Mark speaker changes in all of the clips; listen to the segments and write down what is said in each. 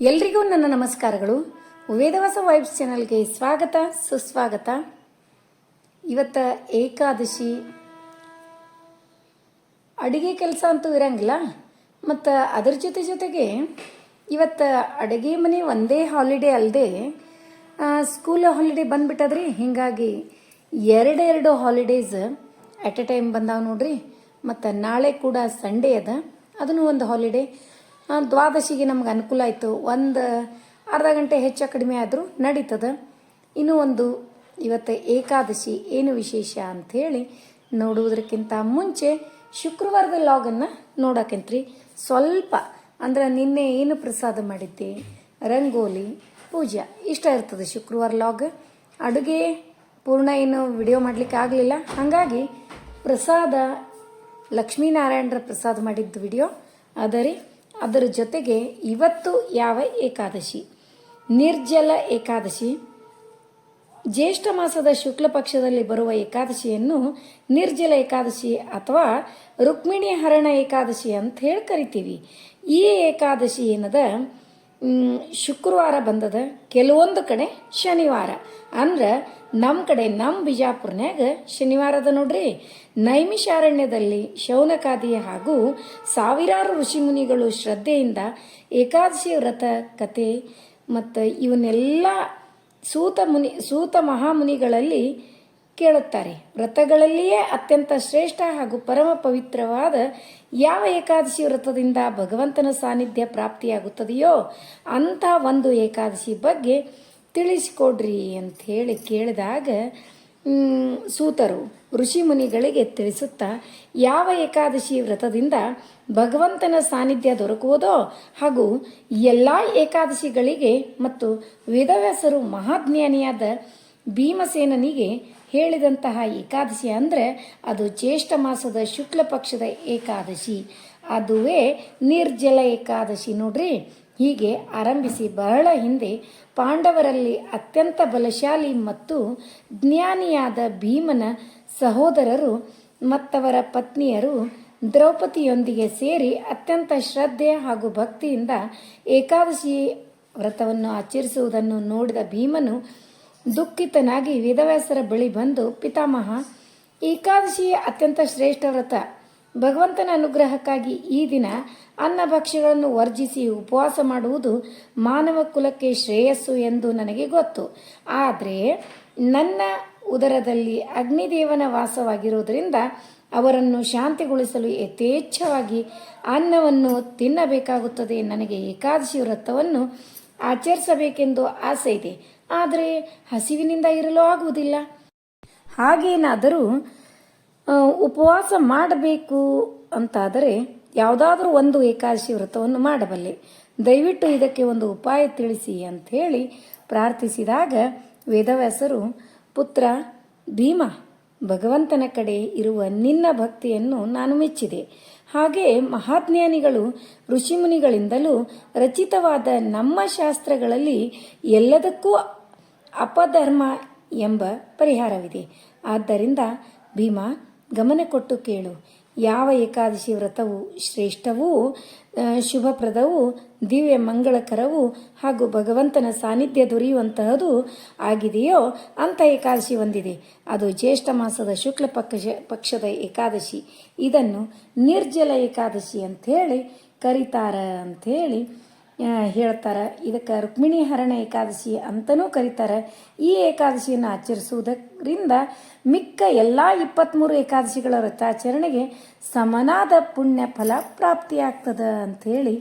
Speaker 1: ಎಲ್ರಿಗೂ ನನ್ನ ನಮಸ್ಕಾರಗಳು. ವೇದವಾಸ ವೈಬ್ಸ್ ಚಾನಲ್ಗೆ ಸ್ವಾಗತ, ಸುಸ್ವಾಗತ. ಇವತ್ತ ಏಕಾದಶಿ. ಅಡಿಗೆ ಕೆಲಸ ಅಂತೂ ಇರಂಗಿಲ್ಲ, ಮತ್ತು ಅದರ ಜೊತೆ ಜೊತೆಗೆ ಇವತ್ತು ಅಡುಗೆ ಮನೆ ಒಂದೇ ಹಾಲಿಡೇ ಅಲ್ಲದೆ ಸ್ಕೂಲ್ ಹಾಲಿಡೇ ಬಂದುಬಿಟ್ಟದ್ರಿ, ಹೀಗಾಗಿ ಎರಡೆರಡು ಹಾಲಿಡೇಸ್ ಅಟ್ ಎ ಟೈಮ್ ಬಂದಾವ ನೋಡ್ರಿ, ಮತ್ತು ನಾಳೆ ಕೂಡ ಸಂಡೇ ಅದ, ಅದನ್ನು ಒಂದು ಹಾಲಿಡೇ ದ್ವಾದಶಿಗೆ ನಮ್ಗೆ ಅನುಕೂಲ ಆಯಿತು. ಒಂದು ಅರ್ಧ ಗಂಟೆ ಹೆಚ್ಚು ಕಡಿಮೆ ಆದರೂ ನಡೀತದೆ. ಇನ್ನೂ ಒಂದು ಇವತ್ತು ಏಕಾದಶಿ ಏನು ವಿಶೇಷ ಅಂಥೇಳಿ ನೋಡುವುದಕ್ಕಿಂತ ಮುಂಚೆ ಶುಕ್ರವಾರದ ಲಾಗನ್ನು ನೋಡೋಕೆಂತ್ರಿ. ಸ್ವಲ್ಪ ಅಂದ್ರೆ ನಿನ್ನೆ ಏನು ಪ್ರಸಾದ ಮಾಡಿದ್ದೆ? ರಂಗೋಲಿ, ಪೂಜಾ. ಇಷ್ಟ ಇರ್ತದೆ ಶುಕ್ರವಾರ ಲಾಗ್ ಅಡುಗೆ ಪೂರ್ಣ ಏನು ವಿಡಿಯೋ ಮಾಡಲಿಕ್ಕೆ ಆಗಲಿಲ್ಲ. ಹಾಗಾಗಿ ಪ್ರಸಾದ ಲಕ್ಷ್ಮೀನಾರಾಯಣರ ಪ್ರಸಾದ ಮಾಡಿದ್ದು ವಿಡಿಯೋ ಅದರಿ ಅದರ ಜೊತೆಗೆ ಇವತ್ತು ಯಾವ ಏಕಾದಶಿ? ನಿರ್ಜಲ ಏಕಾದಶಿ. ಜ್ಯೇಷ್ಠ ಮಾಸದ ಶುಕ್ಲ ಪಕ್ಷದಲ್ಲಿ ಬರುವ ಏಕಾದಶಿಯನ್ನು ನಿರ್ಜಲ ಏಕಾದಶಿ ಅಥವಾ ರುಕ್ಮಿಣಿ ಹರಣ ಏಕಾದಶಿ ಅಂತ ಹೇಳಿ ಕರಿತೀವಿ. ಈ ಏಕಾದಶಿ ಏನದ? ಶುಕ್ರವಾರ ಬಂದದ. ಕೆಲವೊಂದು ಕಡೆ ಶನಿವಾರ. ಅಂದ್ರೆ ನಮ್ಮ ಕಡೆ ನಮ್ಮ ಬಿಜಾಪುರ್ನ್ಯಾಗ ಶನಿವಾರದ ನೋಡ್ರಿ. ನೈಮಿಷಾರಣ್ಯದಲ್ಲಿ ಶೌನಕಾದಿ ಹಾಗೂ ಸಾವಿರಾರು ಋಷಿಮುನಿಗಳು ಶ್ರದ್ಧೆಯಿಂದ ಏಕಾದಶಿ ವ್ರತ ಕತೆ ಮತ್ತು ಇವನ್ನೆಲ್ಲ ಸೂತ ಮುನಿ, ಸೂತ ಮಹಾಮುನಿಗಳಲ್ಲಿ ಕೇಳುತ್ತಾರೆ. ವ್ರತಗಳಲ್ಲಿಯೇ ಅತ್ಯಂತ ಶ್ರೇಷ್ಠ ಹಾಗೂ ಪರಮ ಪವಿತ್ರವಾದ ಯಾವ ಏಕಾದಶಿ ವ್ರತದಿಂದ ಭಗವಂತನ ಸಾನ್ನಿಧ್ಯ ಪ್ರಾಪ್ತಿಯಾಗುತ್ತದೆಯೋ ಅಂಥ ಒಂದು ಏಕಾದಶಿ ಬಗ್ಗೆ ತಿಳಿಸಿಕೊಡ್ರಿ ಅಂತ ಹೇಳಿ ಕೇಳಿದಾಗ ಸೂತರು ಋಷಿ ಮುನಿಗಳಿಗೆ ತಿಳಿಸುತ್ತಾ, ಯಾವ ಏಕಾದಶಿ ವ್ರತದಿಂದ ಭಗವಂತನ ಸಾನ್ನಿಧ್ಯ ದೊರಕುವುದೋ ಹಾಗೂ ಎಲ್ಲ ಏಕಾದಶಿಗಳಿಗೆ ಮತ್ತು ವೇದವ್ಯಾಸರು ಮಹಾಜ್ಞಾನಿಯಾದ ಭೀಮಸೇನನಿಗೆ ಹೇಳಿದಂತಹ ಏಕಾದಶಿ ಅಂದರೆ ಅದು ಜ್ಯೇಷ್ಠ ಮಾಸದ ಶುಕ್ಲ ಪಕ್ಷದ ಏಕಾದಶಿ. ಅದುವೇ ನಿರ್ಜಲ ಏಕಾದಶಿ ನೋಡ್ರಿ. ಹೀಗೆ ಆರಂಭಿಸಿ ಬಹಳ ಹಿಂದೆ ಪಾಂಡವರಲ್ಲಿ ಅತ್ಯಂತ ಬಲಶಾಲಿ ಮತ್ತು ಜ್ಞಾನಿಯಾದ ಭೀಮನ ಸಹೋದರರು ಮತ್ತವರ ಪತ್ನಿಯರು ದ್ರೌಪದಿಯೊಂದಿಗೆ ಸೇರಿ ಅತ್ಯಂತ ಶ್ರದ್ಧೆ ಹಾಗೂ ಭಕ್ತಿಯಿಂದ ಏಕಾದಶಿ ವ್ರತವನ್ನು ಆಚರಿಸುವುದನ್ನು ನೋಡಿದ ಭೀಮನು ದುಃಖಿತನಾಗಿ ವೇದವ್ಯಾಸರ ಬಳಿ ಬಂದು, ಪಿತಾಮಹ ಏಕಾದಶಿ ಅತ್ಯಂತ ಶ್ರೇಷ್ಠ ವ್ರತ. ಭಗವಂತನ ಅನುಗ್ರಹಕ್ಕಾಗಿ ಈ ದಿನ ಅನ್ನ ಭಕ್ಷ್ಯಗಳನ್ನು ವರ್ಜಿಸಿ ಉಪವಾಸ ಮಾಡುವುದು ಮಾನವ ಕುಲಕ್ಕೆ ಶ್ರೇಯಸ್ಸು ಎಂದು ನನಗೆ ಗೊತ್ತು. ಆದರೆ ನನ್ನ ಉದರದಲ್ಲಿ ಅಗ್ನಿದೇವನ ವಾಸವಾಗಿರುವುದರಿಂದ ಅವರನ್ನು ಶಾಂತಿಗೊಳಿಸಲು ಯಥೇಚ್ಛವಾಗಿ ಅನ್ನವನ್ನು ತಿನ್ನಬೇಕಾಗುತ್ತದೆ ನನಗೆ ಏಕಾದಶಿ ವ್ರತವನ್ನು ಆಚರಿಸಬೇಕೆಂದು ಆಸೆ ಇದೆ. ಆದರೆ ಹಸಿವಿನಿಂದ ಇರಲು ಆಗುವುದಿಲ್ಲ. ಹಾಗೇನಾದರೂ ಉಪವಾಸ ಮಾಡಬೇಕು ಅಂತಾದರೆ ಯಾವುದಾದ್ರೂ ಒಂದು ಏಕಾದಶಿ ವ್ರತವನ್ನು ಮಾಡಬಲ್ಲೆ. ದಯವಿಟ್ಟು ಇದಕ್ಕೆ ಒಂದು ಉಪಾಯ ತಿಳಿಸಿ ಅಂತ ಹೇಳಿ ಪ್ರಾರ್ಥಿಸಿದಾಗ ವೇದವ್ಯಾಸರು, ಪುತ್ರ ಭೀಮ, ಭಗವಂತನ ಕಡೆ ಇರುವ ನಿನ್ನ ಭಕ್ತಿಯನ್ನು ನಾನು ಮೆಚ್ಚಿದೆ. ಹಾಗೆ ಮಹಾಜ್ಞಾನಿಗಳು, ಋಷಿಮುನಿಗಳಿಂದಲೂ ರಚಿತವಾದ ನಮ್ಮ ಶಾಸ್ತ್ರಗಳಲ್ಲಿ ಎಲ್ಲದಕ್ಕೂ ಅಪಧರ್ಮ ಎಂಬ ಪರಿಹಾರವಿದೆ. ಆದ್ದರಿಂದ ಭೀಮ ಗಮನ ಕೊಟ್ಟು ಕೇಳು. ಯಾವ ಏಕಾದಶಿ ವ್ರತವು ಶ್ರೇಷ್ಠವೂ ಶುಭಪ್ರದವು, ದಿವ್ಯ ಮಂಗಳಕರವೂ ಹಾಗೂ ಭಗವಂತನ ಸಾನ್ನಿಧ್ಯ ದೊರೆಯುವಂತಹದು ಆಗಿದೆಯೋ ಅಂಥ ಏಕಾದಶಿ ಹೊಂದಿದೆ. ಅದು ಜ್ಯೇಷ್ಠ ಮಾಸದ ಶುಕ್ಲ ಪಕ್ಷ, ಪಕ್ಷದ ಏಕಾದಶಿ. ಇದನ್ನು ನಿರ್ಜಲ ಏಕಾದಶಿ ಅಂಥೇಳಿ ಕರೀತಾರ ಅಂಥೇಳಿ ಹೇಳ್ತಾರ, ಇದಕ್ಕೆ ರುಕ್ಮಿಣಿ ಹರಣ ಏಕಾದಶಿ ಅಂತಲೂ ಕರೀತಾರೆ. ಈ ಏಕಾದಶಿಯನ್ನು ಆಚರಿಸುವುದರಿಂದ ಮಿಕ್ಕ ಎಲ್ಲ ಇಪ್ಪತ್ತ್ಮೂರು ಏಕಾದಶಿಗಳ ವ್ರತಾಚರಣೆಗೆ ಸಮನಾದ ಪುಣ್ಯ ಫಲ ಪ್ರಾಪ್ತಿಯಾಗ್ತದ ಅಂಥೇಳಿ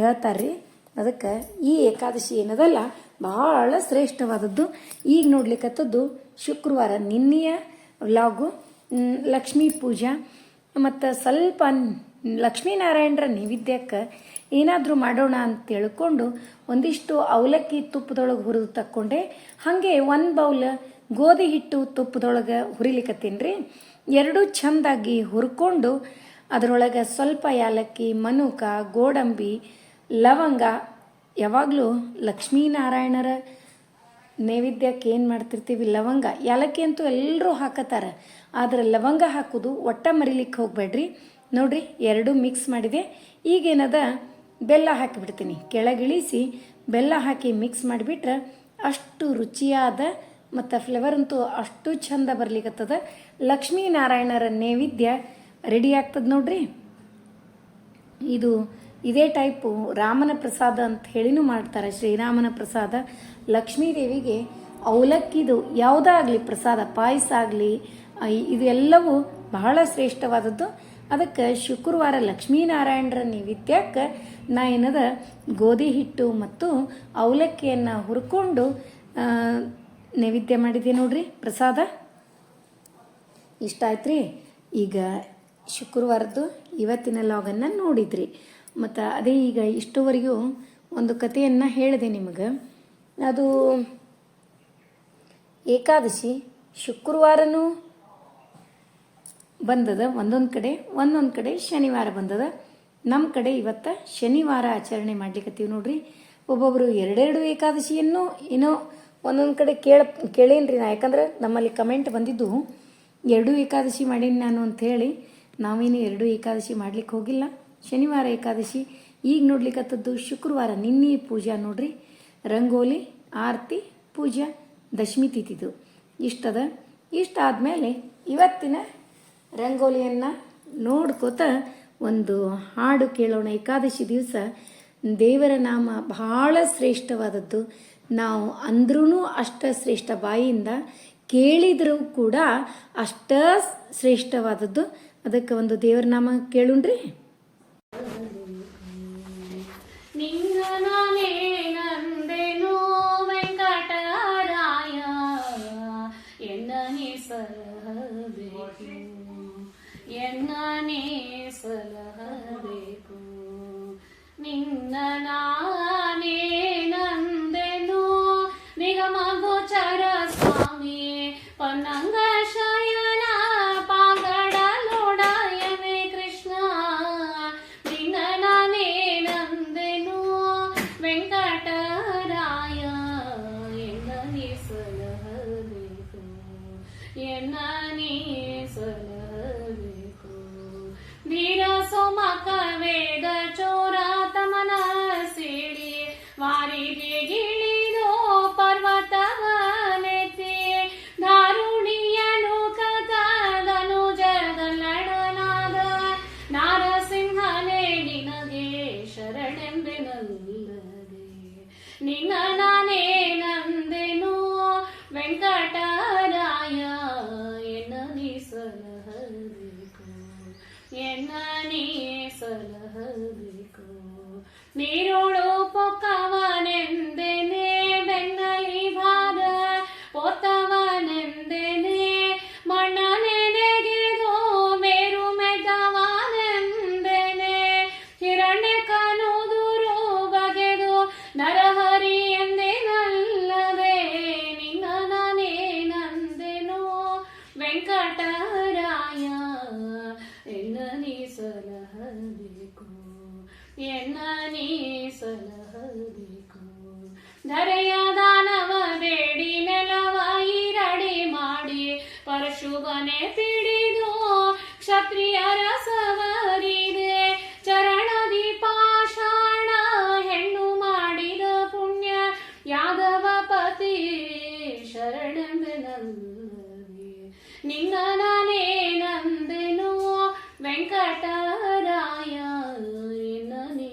Speaker 1: ಹೇಳ್ತಾರ್ರಿ. ಅದಕ್ಕೆ ಈ ಏಕಾದಶಿ ಏನದಲ್ಲ, ಬಹಳ ಶ್ರೇಷ್ಠವಾದದ್ದು. ಈಗ ನೋಡ್ಲಿಕ್ಕತ್ತದ್ದು ಶುಕ್ರವಾರ ನಿನ್ನೆಯ ವ್ಲಾಗು ಲಕ್ಷ್ಮೀ ಪೂಜಾ, ಮತ್ತು ಸ್ವಲ್ಪ ಲಕ್ಷ್ಮೀನಾರಾಯಣರ ನೈವೇದ್ಯಕ್ಕೆ ಏನಾದರೂ ಮಾಡೋಣ ಅಂತ ತಿಳ್ಕೊಂಡು ಒಂದಿಷ್ಟು ಅವಲಕ್ಕಿ ತುಪ್ಪದೊಳಗೆ ಹುರಿದು ತಕ್ಕೊಂಡೆ. ಹಾಗೆ ಒಂದು ಬೌಲ್ ಗೋಧಿ ಹಿಟ್ಟು ತುಪ್ಪದೊಳಗೆ ಹುರಿಲಿಕತ್ತೀನಿ ರೀ ಎರಡೂ ಚೆಂದಾಗಿ ಹುರ್ಕೊಂಡು ಅದರೊಳಗೆ ಸ್ವಲ್ಪ ಯಾಲಕ್ಕಿ, ಮನುಕ, ಗೋಡಂಬಿ, ಲವಂಗ, ಯಾವಾಗಲೂ ಲಕ್ಷ್ಮೀನಾರಾಯಣರ ನೈವೇದ್ಯಕ್ಕೆ ಏನು ಮಾಡ್ತಿರ್ತೀವಿ? ಲವಂಗ. ಯಾಲಕ್ಕಿ ಅಂತೂ ಎಲ್ಲರೂ ಹಾಕತ್ತಾರ ಆದರೆ ಲವಂಗ ಹಾಕೋದು ಒಟ್ಟ ಮರಿಲಿಕ್ಕೆ ಹೋಗ್ಬೇಡ್ರಿ. ನೋಡ್ರಿ, ಎರಡು ಮಿಕ್ಸ್ ಮಾಡಿದೆ. ಈಗೇನದ? ಬೆಲ್ಲ ಹಾಕಿಬಿಡ್ತೀನಿ. ಕೆಳಗಿಳಿಸಿ ಬೆಲ್ಲ ಹಾಕಿ ಮಿಕ್ಸ್ ಮಾಡಿಬಿಟ್ರೆ ಅಷ್ಟು ರುಚಿಯಾದ ಮತ್ತು ಫ್ಲೇವರ್ ಅಂತೂ ಅಷ್ಟು ಚಂದ ಬರ್ಲಿಕ್ಕತ್ತದ ಲಕ್ಷ್ಮೀನಾರಾಯಣರ ನೈವೇದ್ಯ ರೆಡಿ ಆಗ್ತದೆ ನೋಡ್ರಿ. ಇದು ಇದೇ ಟೈಪು ರಾಮನ ಪ್ರಸಾದ ಅಂತ ಹೇಳಿನೂ ಮಾಡ್ತಾರೆ. ಶ್ರೀರಾಮನ ಪ್ರಸಾದ. ಲಕ್ಷ್ಮೀ ದೇವಿಗೆ ಅವಲಕ್ಕಿದು ಯಾವುದಾಗಲಿ ಪ್ರಸಾದ, ಪಾಯಸ ಆಗಲಿ ಇದೆಲ್ಲವೂ ಬಹಳ ಶ್ರೇಷ್ಠವಾದದ್ದು. ಅದಕ್ಕೆ ಶುಕ್ರವಾರ ಲಕ್ಷ್ಮೀನಾರಾಯಣರ ನೈವೇದ್ಯಕ್ಕೆ ನಾ ಏನದ ಗೋಧಿ ಹಿಟ್ಟು ಮತ್ತು ಅವಲಕ್ಕಿಯನ್ನು ಹುರ್ಕೊಂಡು ನೈವೇದ್ಯ ಮಾಡಿದ್ದೆ ನೋಡ್ರಿ ಪ್ರಸಾದ. ಇಷ್ಟ ಆಯ್ತು ರೀ ಈಗ ಶುಕ್ರವಾರದ್ದು ಇವತ್ತಿನ ಲಾಗನ್ನು ನೋಡಿದ್ರಿ. ಮತ್ತು ಅದೇ ಈಗ ಇಷ್ಟುವರೆಗೂ ಒಂದು ಕಥೆಯನ್ನು ಹೇಳಿದೆ ನಿಮಗೆ. ಅದು ಏಕಾದಶಿ ಶುಕ್ರವಾರನೂ ಬಂದದ, ಒಂದೊಂದು ಕಡೆ ಒಂದೊಂದು ಕಡೆ ಶನಿವಾರ ಬಂದದ. ನಮ್ಮ ಕಡೆ ಇವತ್ತು ಶನಿವಾರ ಆಚರಣೆ ಮಾಡ್ಲಿಕ್ಕತ್ತೀವಿ ನೋಡ್ರಿ. ಒಬ್ಬೊಬ್ಬರು ಎರಡೆರಡು ಏಕಾದಶಿಯನ್ನು ಏನೋ ಒಂದೊಂದು ಕಡೆ ಕೇಳ, ಕೇಳೇನ್ರಿ ನಾ. ಯಾಕಂದ್ರೆ ನಮ್ಮಲ್ಲಿ ಕಮೆಂಟ್ ಬಂದಿದ್ದು, ಎರಡು ಏಕಾದಶಿ ಮಾಡೀನಿ ನಾನು ಅಂತ ಹೇಳಿ, ನಾವೇನು ಎರಡು ಏಕಾದಶಿ ಮಾಡ್ಲಿಕ್ಕೆ ಹೋಗಿಲ್ಲ. ಶನಿವಾರ ಏಕಾದಶಿ, ಈಗ ನೋಡ್ಲಿಕ್ಕತ್ತದ್ದು ಶುಕ್ರವಾರ ನಿನ್ನೆ ಪೂಜಾ ನೋಡ್ರಿ. ರಂಗೋಲಿ, ಆರತಿ, ಪೂಜಾ, ದಶಮಿ ತಿಥಿದು. ಇಷ್ಟದ. ಇಷ್ಟ ಆದಮೇಲೆ ಇವತ್ತಿನ ರಂಗೋಲಿಯನ್ನು ನೋಡ್ಕೋತ ಒಂದು ಹಾಡು ಕೇಳೋಣ. ಏಕಾದಶಿ ದಿವಸ ದೇವರ ನಾಮ ಬಹಳ ಶ್ರೇಷ್ಠವಾದದ್ದು. ನಾವು ಅಂದ್ರೂ ಅಷ್ಟ ಶ್ರೇಷ್ಠ ಬಾಯಿಯಿಂದ ಕೇಳಿದರೂ ಕೂಡ ಅಷ್ಟ ಶ್ರೇಷ್ಠವಾದದ್ದು. ಅದಕ್ಕೆ ಒಂದು ದೇವರ ನಾಮ ಕೇಳುಣ್ರಿ.
Speaker 2: ಎನ್ನನೇ ಸಲಹಬೇಕು ನಿನ್ನ ನಾನೇ ನಂದೆನು ನಿಗಮ ಗೋಚರ ಸ್ವಾಮಿ ಪನ್ನಂಗ ಸಲಹಬೇಕು ಧರೆಯ ದಾನವ ಬೇಡಿ ನೆಲವ ಈರಡಿ ಮಾಡಿ ಪರಶುವನೆ ಪಿಡಿದು ಕ್ಷತ್ರಿಯರ ಸವರಿದೆ ಚರಣದಿ ಪಾಷಾಣ ಹೆಣ್ಣು ಮಾಡಿದ ಪುಣ್ಯ ಯಾದವ ಪತಿ ಶರಣೆಂಬೆನಲ್ಲದೆ ನಿನ್ನ ನಾನೇ ನಂದೆನು ವೆಂಕಟರಾಯ ಎನ್ನನಿ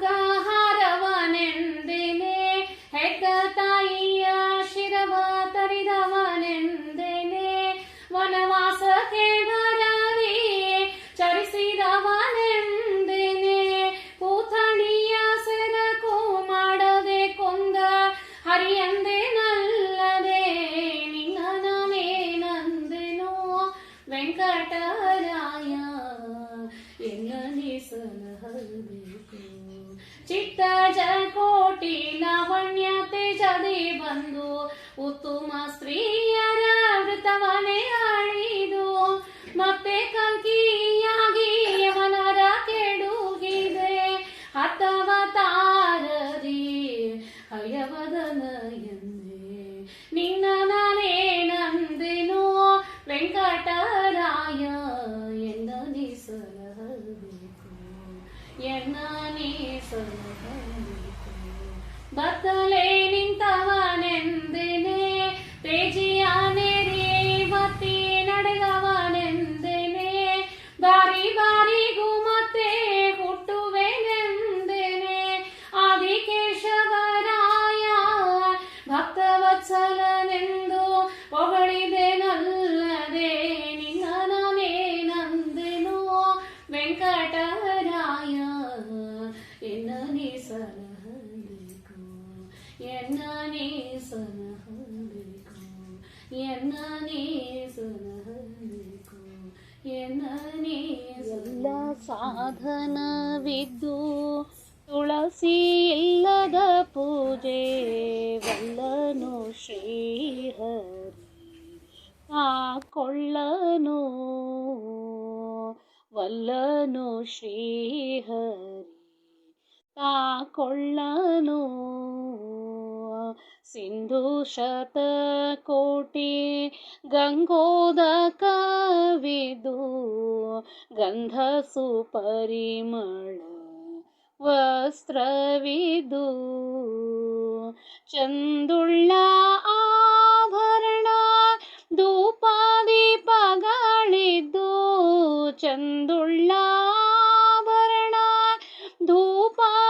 Speaker 2: ತಿರುಗಾಹಾರವನೆಂದೆನೆ ಹೆಗ್ಗ ತಾಯಿಯ ಶಿರವ ತರಿದವನೆಂದೇನೆ ವನವಾಸಕ್ಕೆ ಬರಲಿ ಚರಿಸಿದವನೆಂದೇನೆ, ಕೂತಣಿಯ ಸೆರಕು ಮಾಡದೆ ಕೊಂದ ಹರಿಯಂದೇನಲ್ಲದೆ ನಿನ್ನ ನಾನೇ ನಂದೆನು ವೆಂಕಟರಾಯ ಎನ್ನನಿ ಸಲಹಬೇಕು ದೇ ಬಂದು ಉತ್ತಮ ಸ್ತ್ರೀಯರ ವೃತವನೇ ಆಳಿದು ಮತ್ತೆ ಕಂಕಿಯಾಗಿ ಯವನರ ಕೆಡುಗಿದೆ. ಹತ್ತವತಾರರಿ ಹಯವದನ ಎಂದೆ. ನಿನ್ನ ನಾನೇನಂದೆನೋ ವೆಂಕಟರಾಯ ಎಂದನಿಸಲಬೇಕು ಎನ್ನನಿಸಲಬೇಕು ಬತ್ತಲೇ ವಲ್ಲನು ಶ್ರೀಹರಿ ಕೊಳ್ಳನು ವಲ್ಲನು ಶ್ರೀಹರಿ ಕೊಳ್ಳನು ಸಿಂಧು ಕಾ ವಿದು ಗಂಧ ಸುಪರಿಮಳ ವಸ್ತ್ರವಿದು. ಚಂದುಳ್ಳ ಆಭರಣ ಧೂಪಾದೀಪಗಳಿದ್ದು ಚಂದುಳ್ಳ ಆಭರಣ ಧೂಪಾದೀಪಗಳಿದ್ದು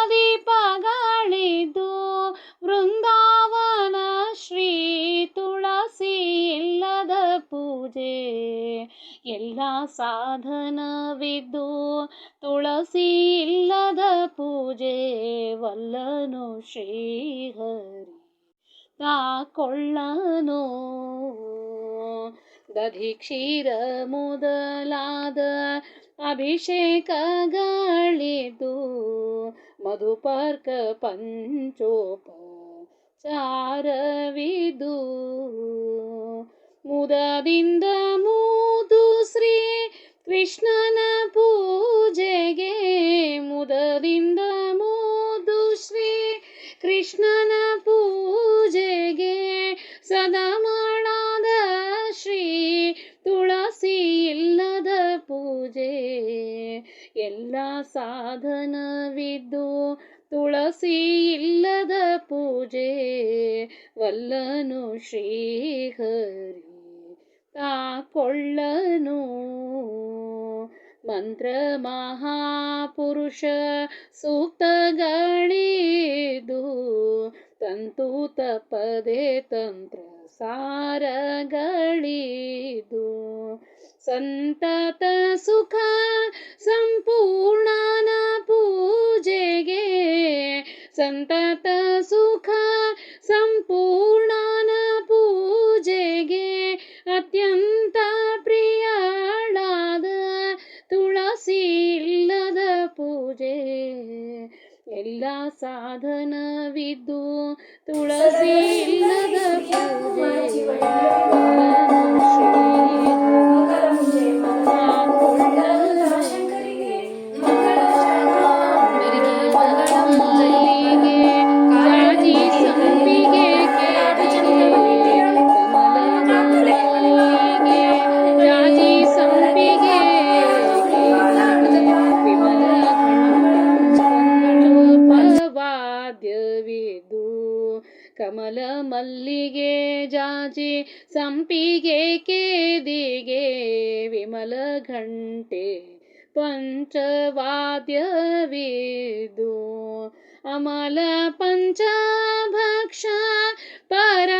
Speaker 2: ವೃಂದಾವನ ಶ್ರೀ ತುಳಸಿ ಇಲ್ಲದ ಪೂಜೆ. ಎಲ್ಲ ಸಾಧನವಿದ್ದು ಪೂಜೆ ವಲ್ಲನು ಶ್ರೀಹರಿ ತಾಕೊಳ್ಳನು. ದಧಿ ಕ್ಷೀರ ಮೊದಲಾದ ಅಭಿಷೇಕಗಳಿದ್ದು ಮಧುಪರ್ಕ ಪಂಚೋಪಚಾರವಿದು. ಮುದದಿಂದ ಮೂದು ಶ್ರೀ ಕೃಷ್ಣನ ಪೂಜೆಗೆ ಮಂತ್ರ ಮಹಾಪುರುಷ ಸೂಕ್ತಗಳಿದು ತಂತು ತಪದೆ ತಂತ್ರ ಸಾರಗಳಿದು ಸಂತತ ಸುಖ ಸಂಪೂರ್ಣನ ಪೂಜೆಗೆ ಸಂತತ ಸುಖ ಸಂಪೂರ್ಣನ ಪೂಜೆಗೆ ಅತ್ಯಂತ ಎಲ್ಲ ಸಾಧನವಿದ್ದು ತುಳಸಿ ಇಲ್ಲದ पञ्चवाद्यविदु। वाद विदु अमलभक्षर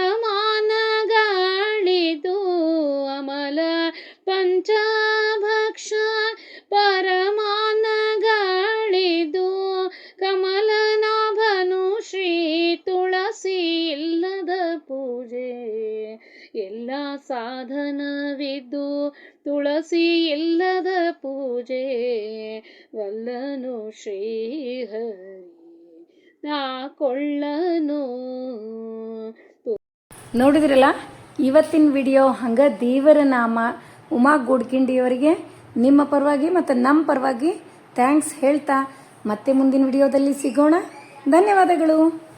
Speaker 1: ನೋಡಿದ್ರಲ್ಲ? ಇವತ್ತಿನ ವಿಡಿಯೋ ಹಂಗೆ ದೇವರ ನಾಮ, ಉಮಾ ಗೋಡ್ಕಿಂಡಿಯವರಿಗೆ ನಿಮ್ಮ ಪರವಾಗಿ ಮತ್ತು ನಮ್ಮ ಪರವಾಗಿ ಥ್ಯಾಂಕ್ಸ್ ಹೇಳ್ತಾ ಮತ್ತೆ ಮುಂದಿನ ವಿಡಿಯೋದಲ್ಲಿ ಸಿಗೋಣ. ಧನ್ಯವಾದಗಳು.